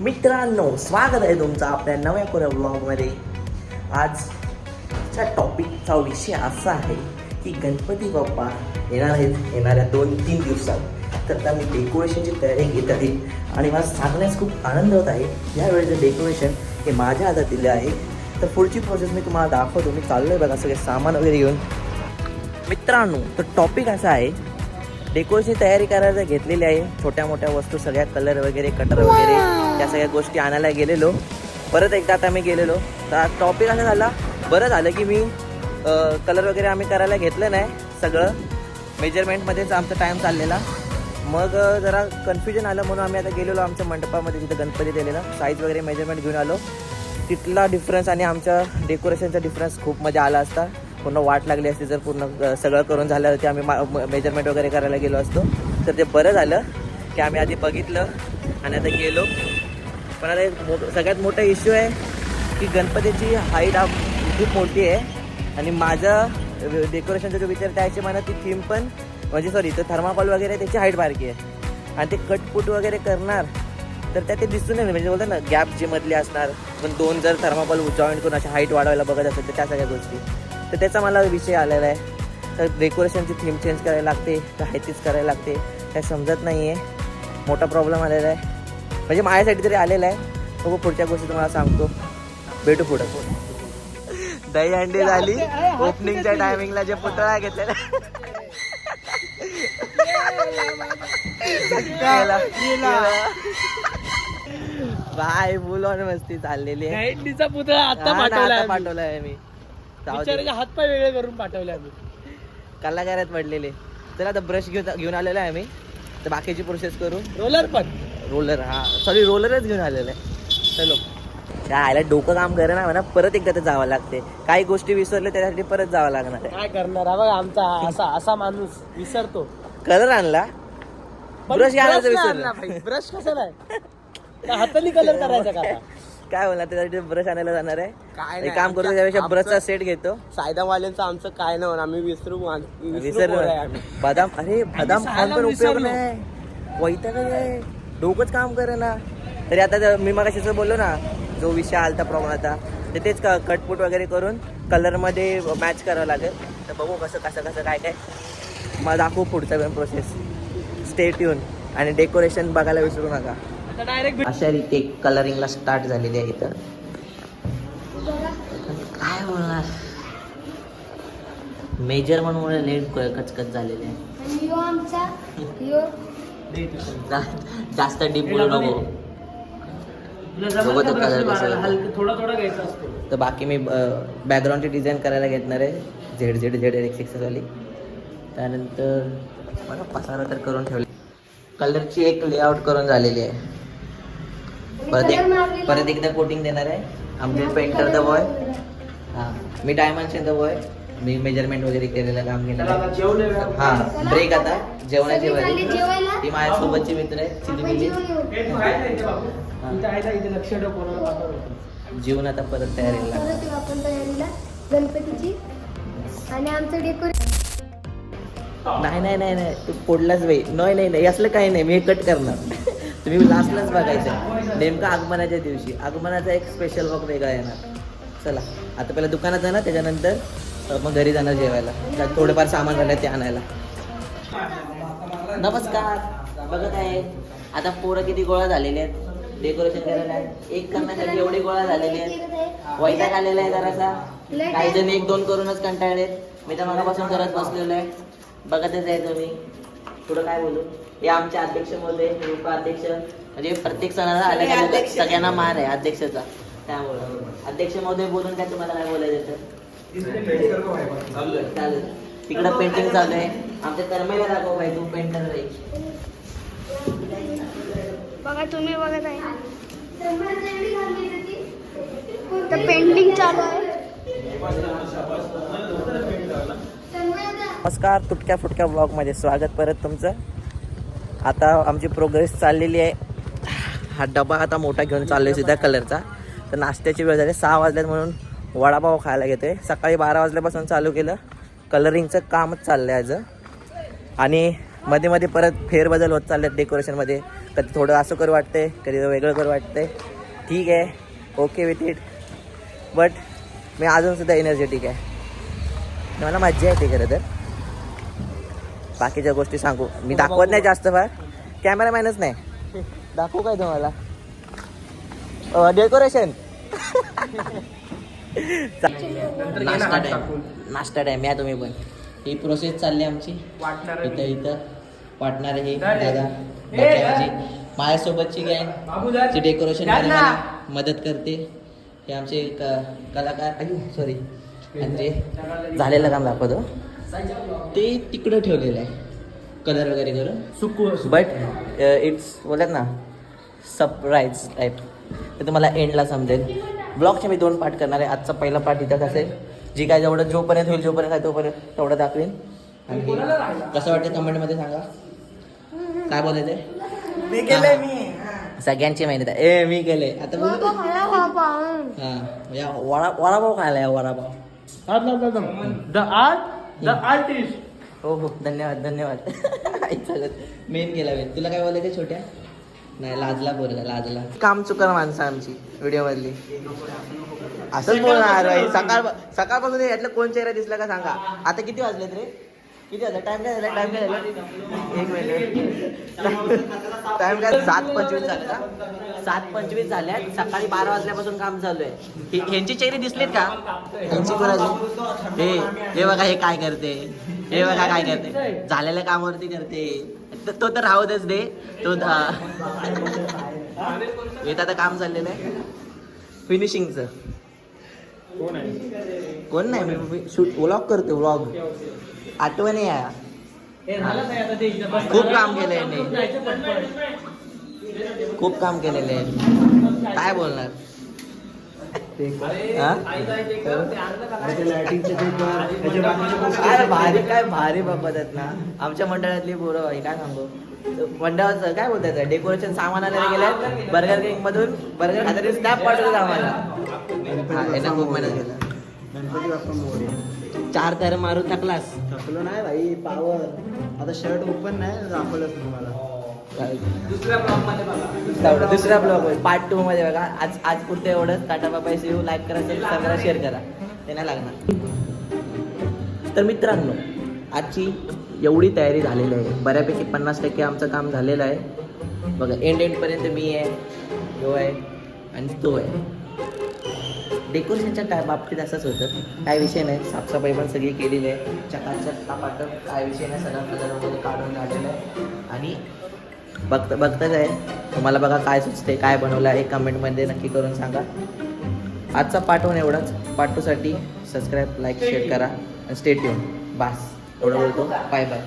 मित्रांनो स्वागत आहे तुमचं आपल्या नव्या कोऱ्या ब्लॉगमध्ये आजच्या टॉपिकचा विषय असा आहे की गणपती बाप्पा येणार आहेत येणाऱ्या दोन तीन दिवसात. तर त्या मी डेकोरेशनची तयारी घेत आहे आणि मला सांगण्यास खूप आनंद होत आहे यावेळेचं डेकोरेशन हे माझ्या हातात दिले आहे. तर पुढची प्रोसेस मी तुम्हाला दाखवतो. मी चाललो आहे बघा सगळे सामान वगैरे घेऊन. मित्रांनो तर टॉपिक असा आहे डेकोरेशनची तयारी करायला घेतलेली आहे. छोट्या मोठ्या वस्तू सगळ्या कलर वगैरे कटर वगैरे या सगळ्या गोष्टी आणायला गेलेलो. परत एकदा आता मी गेलेलो. तर टॉपिक असा झाला बरं झालं की मी कलर वगैरे आम्ही करायला घेतलं नाही सगळं. मेजरमेंटमध्येच आमचा टाईम चाललेला. मग जरा कन्फ्युजन आलं म्हणून आम्ही आता गेलेलो आमच्या मंडपामध्ये जिथं गणपती दिलेला. साईज वगैरे मेजरमेंट घेऊन आलो. तिथला डिफरन्स आणि आमच्या डेकोरेशनचा डिफरन्स खूप मजा आला असता. पूर्ण वाट लागली असती जर पूर्ण सगळं करून झालं ते आम्ही मेजरमेंट वगैरे करायला गेलो असतो. तर ते बरं झालं की आम्ही आधी बघितलं आणि आता गेलो. पण आता एक मो सगळ्यात मोठा इश्यू आहे की गणपतीची हाईट हा खूप मोठी आहे. आणि माझं डेकोरेशनचा जो विचार त्याची मला ती थीम पण म्हणजे सॉरी तर थर्माकॉल वगैरे त्याची हाईट बारकी आहे. आणि ते कटपुट वगैरे करणार तर त्या ते दिसून नाही म्हणजे बोलतात ना गॅप जीमधली असणार पण दोन जर थर्माकॉल जॉईंट करून अशा हाईट वाढवायला बघत असेल तर त्या सगळ्या गोष्टी. तर त्याचा मला विषय आलेला आहे. तर डेकोरेशनची थीम चेंज करायला लागते तर करायला लागते. काय समजत नाही आहे मोठा प्रॉब्लेम आलेला आहे. म्हणजे माझ्यासाठी तरी आलेला आहे. बघू पुढच्या गोष्टी तुम्हाला सांगतो. भेटू पुढं. दही अंडी झाली. ओपनिंगच्या टायमिंगला जे पुतळा घेतलेला. बाय फुल ऑन मस्ती चाललेली आहे. पाठवलाय मी. हातपाय वेगळे करून पाठवले आम्ही. कलाकारात पडलेले. तर आता ब्रश घेऊन घेऊन आलेलो आहे आम्ही. तर बाकीची प्रोसेस करू. रोलर पण. रोलर हा. सॉरी रोलरच घेऊन आलेलं आहे. चलो. त्या आयला डोकं काम करे ना म्हणा परत एकदा ते जावं लागते काही गोष्टी विसरले त्यासाठी परत जावं लागणार आहे. काय करणार? हा बघ आमचा हा असा असा माणूस विसरतो. कलर आणला? ब्रश घ्यायला विसरलं. ब्रश कसा नाही हाताने कलर करायचा का? काय बोलणार त्यासाठी ब्रश आणायला जाणार आहे. काय एक नाही, काम करतो आमच्या- त्यापेक्षा आमचं- ब्रशचा सेट घेतो. सायदावाल्यांचं आमचं काय नाही होणार आम्ही विसरू मान- विसरू विसर पोरं आहे आम्ही. बदाम अरे बदाम खाऊन पण उपयोग विसरलो. नाही. वैताग आहे डोकंच काम करे ना. तरी आता ते- मी मग बोललो ना जो विषय आलता प्रमाणाचा ते तेच क- कटपुट वगैरे करून कलरमध्ये मॅच करावं लागेल. तर बघू कसं कसं कसं काय काय. मग दाखवू पुढचा प्रोसेस स्टेट येऊन आणि डेकोरेशन बघायला विसरू नका. आता डायरेक्ट अशा रीती कलरिंगला स्टार्ट झालेली आहे इथं. काय बोलणार? मेजर म्हणून लेट कचकच झालेले आहे. आणि यो आमचा यो. जा- जास्त डीप बोलू नको. तर कसा थोडा घ्यायचा असतो. तर बाकी मी बॅकग्राऊंडची डिझाईन करायला घेतणार आहे. झेड झेड झेड एक सिक्स वाली. त्यानंतर मला पसारा तर करून ठेवले. कलरची एक लेआउट करून झालेली आहे. परत एक परत एकदा कोटिंग देणार आहे. आमचे पेंटर द बॉय हां. मी डायमंड द बॉय मी मेजरमेंट वगैरे केलेलं काम आहे. हां ब्रेक आता. जेवणाची जेवायला? ती माझ्यासोबतची मित्र आहे चिलीमिली जेवून येऊ. इथे आहे ना, इथे लक्ष ठेव कोणाला पाठवलं. जीवन आता परत तयारीला. गणपतीची. आणि आमचं डेकोरेशन नाही नाही नाही नाही. तू पडलाच बाई. नाही नाही नाही. असलं काही नाही. मी कट करणार. तुम्ही लास्टलाच बघायचं नेमकं आगमनाच्या दिवशी. आगमनाचा एक स्पेशल वॉक वेगळा येणार. चला आता पहिला दुकानात जाणार त्याच्यानंतर मग घरी जाणार जेवायला. त्यात थोडेफार सामान राहिलं ते आणायला. नमस्कार. बघत आहे. आता पोरं किती गोळा झालेले आहेत. डेकोरेशन करायला एक करण्यासाठी एवढी गोळा झालेली आहेत. वैताग आलेला आहे जरासा. काही जण एक दोन करूनच कंटाळलेत. मी तर मनापासून करत बसलेलो आहे. बघतच आहे तुम्ही. पुढं काय बोलू? हे आमचे अध्यक्ष महोदय हे उपाध्यक्ष म्हणजे प्रत्येक सणाला अलग अलग सगळ्यांना मान आहे अध्यक्षाचा. त्यामुळं. अध्यक्ष महोदय बोलून काय तुम्हाला काय बोलायचं तर? चालेल तिकडं पेंटिंग चालू आहे. आमच्या कर्मेला दाखव भाई तू पेंटर बघा तुम्ही बघत आहे. तर पेंटिंग चालू आहे. नमस्कार तुटक्या फुटक्या ब्लॉगमध्ये स्वागत परत तुमचं. आता आमची प्रोग्रेस चाललेली आहे. हा डबा आता मोठा घेऊन चाललो आहे कलरचा तर नाश्त्याची वेळ झाली. सहा वाजल्यात म्हणून वडापाव खायला घेतोय. सकाळी बारा वाजल्यापासून चालू केलं. कलरिंगचं कामच चाललं आहे आज. आणि मध्ये मध्ये परत फेरबदल होत चालले डेकोरेशनमध्ये कधी थोडं असं करू वाटते कधी वेगळं करू वाटते ठीक आहे. ओके विथ इट बट मी अजूनसुद्धा एनर्जेटिक आहे. मला मज्जा येते खरं तर. बाकीच्या गोष्टी सांगू. मी दाखवत नाही जास्त फार. कॅमेरामॅनच नाही. दाखवू काय तुम्हाला? डेकोरेशन नाश्ता टाइम नाश्ता टाइम या तुम्ही पण. ही प्रोसेस चालली आमची. इथं इथं. वाटणार हे. माझ्यासोबतची गँग ची डेकोरेशन मदत करते. हे आमचे क- कलाकार. सॉरी म्हणजे झालेलं काम दाखवतो. ते तिकडं ठेवलेलं आहे. कलर वगैरे करून. सुकू बट इट्स बोलत ना सरप्राईज टाईप ते तुम्हाला एंडला समजेल. ब्लॉगचे मी दोन पार्ट करणार आहे. आजचा पहिला पार्ट इथं असेल. जी काय जेवढं जोपर्यंत होईल जोपर्यंत आहे तोपर्यंत तेवढं दाखवेन. आणि कसं वाटतं कमेंटमध्ये सांगा. काय बोलायचं मी केलंय मी. सगळ्यांची मेहनत आहे. ए मी केले आता बोलू हां वडापाव खायला या vada pav. The art the artist हो हो. धन्यवाद धन्यवाद. मेन केला मेन तुला काय बोलायचं छोट्या? नाही लाजला बोलला लाजला. काम चुकर माणसं आमची व्हिडिओ मधली असंच बोलणार भाई सकाळ सकाळपासून यातलं कोण चेहरा दिसला का सांगा. आता किती वाजलेत रे? किती वाजले टाइम काय झाला? टाइम काय झाला? एक मिनिट टाइम काय? सात पंचवीस झाले का सात पंचवीस झाल्यात सकाळी बारा वाजल्यापासून काम चालू आहे. हे- ह्यांचे चेहरे दिसलेत का? ह्यांची कोणाची हे हे बघा हे काय करते? हे बघा काय करते? झालेल्या कामावरती करते. त- तो तर राहूदच दे. तो येत आता काम चाललेलं आहे. फिनिशिंगचं कोण नाही? मी शूट व्लॉग करते व्लॉग आठवणी आहे. खूप काम केलंय यांनी. खूप काम केलेलं आहे काय बोलणार? हा? भारी काय भारी बाबा त्यात ना. आमच्या मंडळातली पोरं बाई काय सांगू? मंडळाचं काय बोलतात डेकोरेशन सामान आणायला गेलं बर्गर किंग मधून? बर्गर खात्री स्नॅप पाठवलं आम्हाला. हा खूप मेहनत केलं गणपती बाप्पा मोरे. चार तर मारून टाकलास. थकलो नाही भाई पावर आता शर्ट ओपन नाही दाखवलंच तुम्हाला. दुसरा ब्लॉग पार्ट टू मध्ये बघा. आज आज पुरते एवढंच. टाटा बाबा येऊ लाईक करा सबस्क्राईब करा शेअर करा. ते नाही लागणार. तर मित्रांनो आजची एवढी तयारी झालेली आहे. बऱ्यापैकी पन्नास टक्के आमचं काम झालेलं आहे. बघा एंड एंडपर्यंत मी आहे तो आहे आणि तो आहे. डेकोरेशनच्या काय बाबतीत असंच होतं. काय विषय नाही. साफसफाई पण सगळी केलेली आहे. चकाचक कापाटक काय विषय नाही. सगळं कलर वगैरे काढून झालेलं आहे. आणि बघता बघताच आहे. तुम्हाला बघा काय सुचते काय बनवलं आहे. कमेंटमध्ये नक्की करून सांगा. आजचा पाठवून एवढाच. पाठवूसाठी सबस्क्राईब लाईक शेअर करा. आणि स्टेट येऊन बास. एवढं बोलतो. Bye bye